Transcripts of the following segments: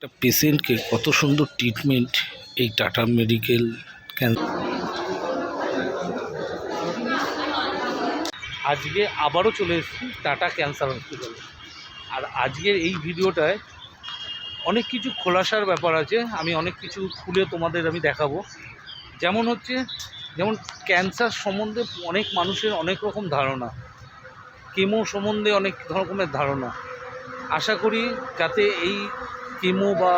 একটা পেশেন্টকে কত সুন্দর ট্রিটমেন্ট এই টাটা মেডিকেল ক্যান্সার আজকে আবারও চলে এসেছি টাটা ক্যান্সার হসপিটালে। আর আজকের এই ভিডিওটায় অনেক কিছু খোলাসার ব্যাপার আছে, আমি অনেক কিছু খুলে তোমাদের আমি দেখাবো। যেমন হচ্ছে, যেমন ক্যান্সার সম্বন্ধে অনেক মানুষের অনেক রকম ধারণা, কেমো সম্বন্ধে অনেক রকমের ধারণা। আশা করি যাতে এই কেমো বা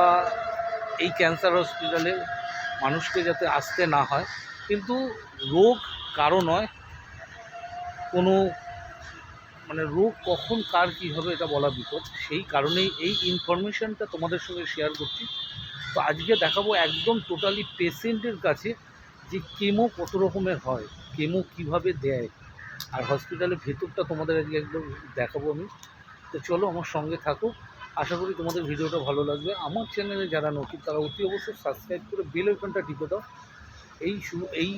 এই ক্যান্সার হসপিটালে মানুষকে যাতে আসতে না হয়। কিন্তু রোগ কারও নয়, কোনো মানে রোগ কখন কার কী হবে এটা বলা বিপদ। সেই কারণেই এই ইনফরমেশানটা তোমাদের সঙ্গে শেয়ার করছি। তো আজকে দেখাবো একদম টোটালি পেশেন্টের কাছে যে কেমো কত রকমের হয়, কেমো কীভাবে দেয়। আর হসপিটালের ভেতরটা তোমাদের আজকে একদম দেখাবো আমি। তো চলো আমার সঙ্গে থাকো। আশা করি তোমাদের ভিডিওটা ভালো লাগবে। আমার চ্যানেলে যারা নতুন, তারা অতি অবশ্যই সাবস্ক্রাইব করে বেল আইকনটা টিপে দাও। এই এই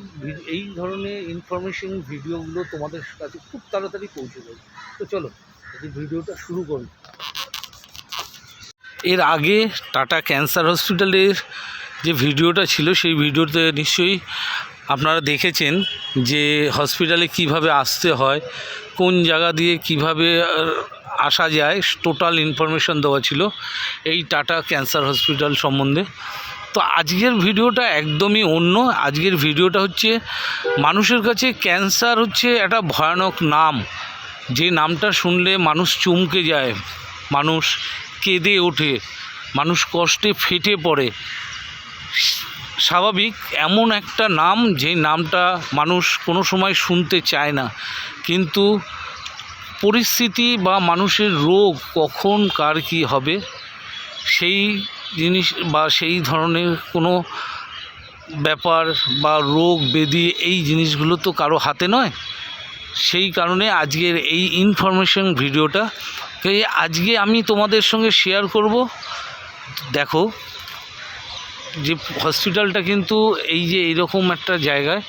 এই ধরনের ইনফরমেশন ভিডিওগুলো তোমাদের কাছে খুব তাড়াতাড়ি পৌঁছে যাবে। তো চলো, এই ভিডিওটা শুরু করি। এর আগে টাটা ক্যান্সার হসপিটালের যে ভিডিওটা ছিল, সেই ভিডিওতে নিশ্চয়ই আপনারা দেখেছেন যে হসপিটালে কীভাবে আসতে হয়, কোন জায়গা দিয়ে কীভাবে আসা যায় টোটাল ইনফরমেশন দেওয়া ছিল এই টাটা ক্যান্সার হসপিটাল সম্বন্ধে। তো আজকের ভিডিওটা একদমই অন্য। আজকের ভিডিওটা হচ্ছে মানুষের কাছে ক্যান্সার হচ্ছে একটা ভয়ানক নাম। যে নামটা শুনলে মানুষ চমকে যায়, মানুষ কেঁদে ওঠে, মানুষ কষ্টে ফেটে পড়ে। স্বাভাবিক এমন একটা নাম, যে নামটা মানুষ কোনো সময় শুনতে চায় না। কিন্তু পরিস্থিতি বা মানুষের রোগ কখন কার কী হবে, সেই জিনিস বা সেই ধরনের কোনো ব্যাপার বা রোগ ব্যাধি এই জিনিসগুলো তো কারও হাতে নয়। সেই কারণে আজকের এই ইনফরমেশন ভিডিওটা আজকে আমি তোমাদের সঙ্গে শেয়ার করব। দেখো, যে হসপিটালটা কিন্তু এই যে এরকম একটা জায়গায়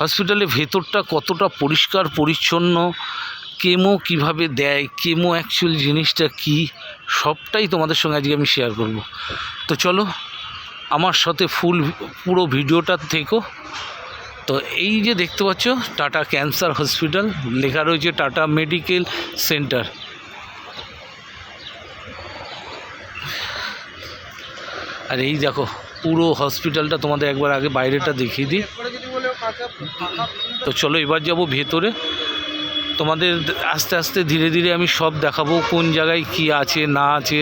হসপিটালের ভেতরটা কতটা পরিষ্কার, পরিচ্ছন্ন কেমো কীভাবে দেয়, কেমো অ্যাকচুয়াল জিনিসটা কি, সবটাই তোমাদের সঙ্গে আজকে আমি শেয়ার করব। তো চলো, আমার সাথে ফুল পুরো ভিডিওটা থেকো। তো এই যে দেখতে পাচ্ছ, টাটা ক্যান্সার হসপিটাল, লেখা রয়েছে টাটা মেডিকেল সেন্টার। আর এই দেখো, পুরো হসপিটালটা তোমাদের একবার আগে বাইরেটা দেখিয়ে দিই। তো চলো এবার যাব ভেতরে। তোমাদের আস্তে আস্তে ধীরে ধীরে আমি সব দেখাবো কোন জায়গায় কি আছে, না আছে।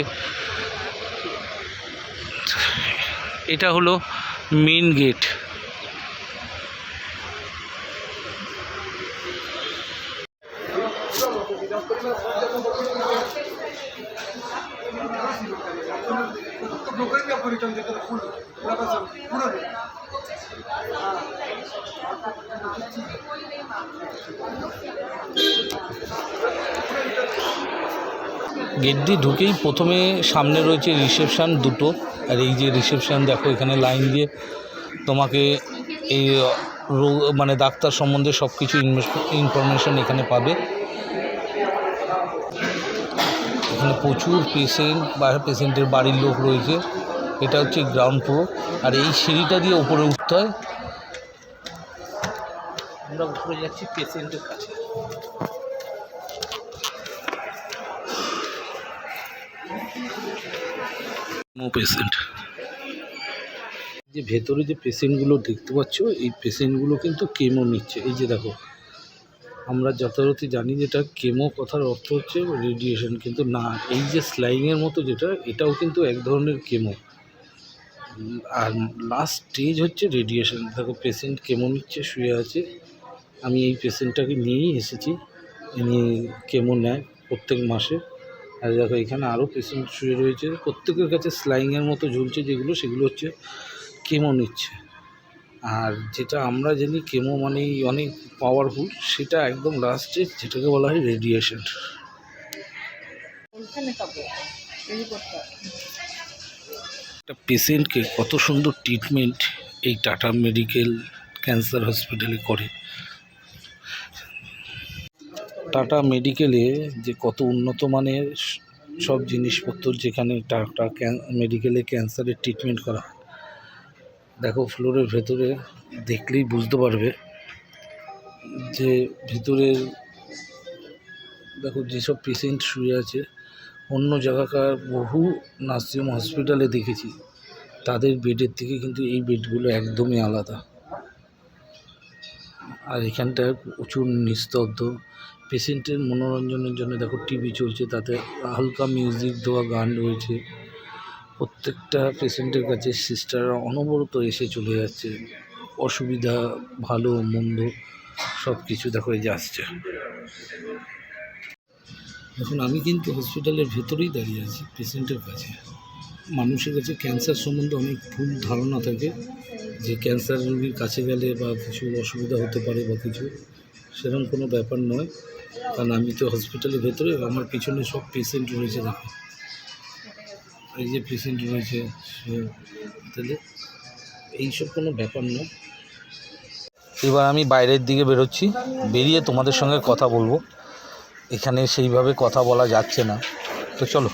এটা হলো মেন গেট গেট দিয়ে ঢুকেই প্রথমে সামনে রয়েছে রিসেপশান দুটো। আর এই যে রিসেপশান, দেখো এখানে লাইন দিয়ে তোমাকে এই রোগ মানে ডাক্তার সম্বন্ধে সব কিছু ইনফরমেশন এখানে পাবে। এখানে প্রচুর পেশেন্ট, বা পেশেন্টের বাড়ির লোক রয়েছে। এটা হচ্ছে গ্রাউন্ড ফ্লোর। আর এই সিঁড়িটা দিয়ে উপরে উঠতে হয়। আমরা উপরে যাচ্ছি পেশেন্টের কাছে। নো পেশেন্ট যে ভেতরে যে পেশেন্টগুলো দেখতে পাচ্ছ, এই পেশেন্টগুলো কিন্তু কেমো নিচ্ছে। এই যে দেখো, আমরা যথারীতি জানি যেটা কেমো কথার অর্থ হচ্ছে রেডিয়েশন কিন্তু না, এই যে স্লাইংয়ের মতো যেটা, এটাও কিন্তু এক ধরনের কেমো আর লাস্ট স্টেজ হচ্ছে রেডিয়েশন দেখো পেশেন্ট কেমো নিচ্ছে, শুয়ে আছে। আমি এই পেশেন্টটাকে নিয়েই এসেছি। ইনি কেমো নেয় প্রত্যেক মাসে। আর দেখো এখানে আরও পেশেন্ট শুয়ে রয়েছে। প্রত্যেকের কাছে স্লাইংয়ের মতো ঝুলছে যেগুলো সেগুলো হচ্ছে কেমো নিচ্ছে। আর যেটা আমরা জানি কেমো মানেই অনেক পাওয়ারফুল সেটা একদম লাস্টে যেটাকে বলা হয় রেডিয়েশন একটা পেশেন্টকে কত সুন্দর ট্রিটমেন্ট এই টাটা মেডিকেল ক্যান্সার হসপিটালে করে। টাটা মেডিকেলে যে কত উন্নত মানের সব জিনিসপত্র যেখানে টাকা মেডিকেলে ক্যান্সারের ট্রিটমেন্ট করা দেখো ফ্লোরের ভেতরে দেখলেই বুঝতে পারবে যে ভিতরের, দেখো যেসব পেশেন্ট শুয়ে আছে, অন্য জায়গাকার বহু নার্সিং হসপিটালে দেখেছি, তাদের বেডের থেকে কিন্তু এই বেডগুলো একদমই আলাদা। আর এখানটায় প্রচুর নিস্তব্ধ পেশেন্টের মনোরঞ্জনের জন্য দেখো টিভি চলছে, তাতে হালকা মিউজিক দেওয়া গান রয়েছে। প্রত্যেকটা পেশেন্টের কাছে সিস্টাররা অনবরত এসে চলে যাচ্ছে। অসুবিধা, ভালো, মন্দ সব কিছু দেখো এই যে আসছে। দেখুন, আমি কিন্তু হসপিটালের ভেতরেই দাঁড়িয়ে আছি পেশেন্টের কাছে। মানুষের কাছে ক্যান্সার সম্বন্ধে অনেক ভুল ধারণা থাকে যে ক্যান্সার রোগীর কাছে গেলে বা কিছু অসুবিধা হতে পারে বা কিছু। সেরকম কোনো ব্যাপার নয়। কারণ আমি তো হসপিটালের ভেতরে, আমার পিছনে সব পেশেন্ট রয়েছে, দেখো। এই যে পেশেন্ট রয়েছে, সে এইসব কোনো ব্যাপার নয় এবার আমি বাইরের দিকে বেরোচ্ছি, বেরিয়ে তোমাদের সঙ্গে কথা বলব। এখানে সেইভাবে কথা বলা যাচ্ছে না। তো চলো।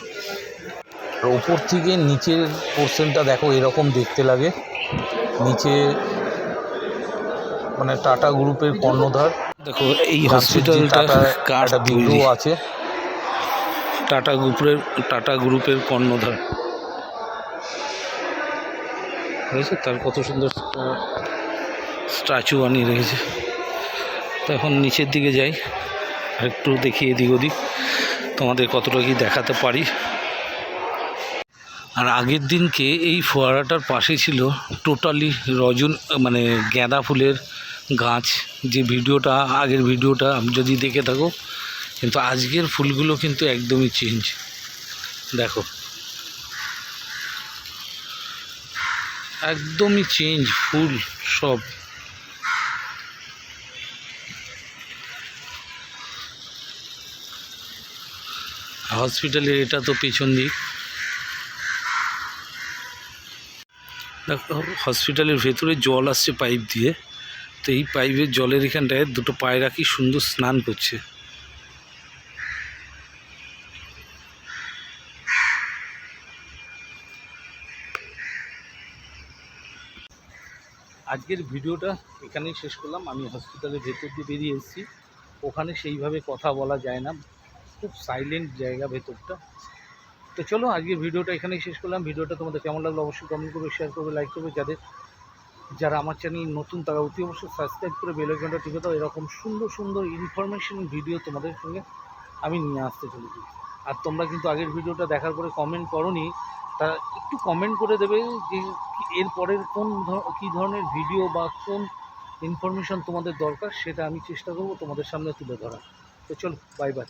ওপর থেকে নিচের পোর্শনটা দেখো, এরকম দেখতে লাগে। নিচে মানে টাটা গ্রুপের কর্ণধার। দেখো এই হসপিটালটা একটা তৈরি আছে। টাটা গ্রুপের টাটা গ্রুপের কর্ণধার। হয়েছে তার কত সুন্দর স্ট্যাচু বানিয়ে রেখেছে। তো এখন নিচের দিকে যাই একটু দেখি এদিক ওদিক তোমাদের কতটা কি দেখাতে পারি। আর আগের দিনকে এই ফোয়ারাটার পাশে ছিল টোটালি রজন মানে গাঁদা ফুলের গাছ। যে ভিডিওটা, আগের ভিডিওটা যদি দেখে থাকো, কিন্তু আজকের ফুলগুলো কিন্তু একদমই চেঞ্জ দেখো। একদমই চেঞ্জ ফুল সব। হসপিটালের এটা তো পেছন দিক। দেখো হসপিটালের ভেতরে জল আসছে পাইপ দিয়ে। তো এই পাইপের জলের এখানটায় দুটো পায়রা কি সুন্দর স্নান করছে। আজকের ভিডিওটা এখানেই শেষ করলাম। আমি হসপিটালের ভেতর দিয়ে বেরিয়ে এসেছি। ওখানে সেইভাবে কথা বলা যায় না। খুব সাইলেন্ট জায়গা ভেতরটা। তো চলো, আজকের ভিডিওটা এখানেই শেষ করলাম। ভিডিওটা তোমাদের কেমন লাগল অবশ্যই কমেন্ট করবে শেয়ার করবে লাইক করবে। যাদের যারা আমার চ্যানেল নতুন, তারা অতি অবশ্যই সাবস্ক্রাইব করে বেল আইকনটা টিপে দাও। এরকম সুন্দর সুন্দর ইনফরমেশন ভিডিও তোমাদের সঙ্গে আমি নিয়ে আসতে চলেছি। আর তোমরা কিন্তু আগের ভিডিওটা দেখার পরে কমেন্ট করনি, তা একটু কমেন্ট করে দেবে যে এর পরের কোন কী ধরনের ভিডিও বা কোন ইনফরমেশন তোমাদের দরকার, সেটা আমি চেষ্টা করব তোমাদের সামনে তুলে ধরা তো চলো বাই বাই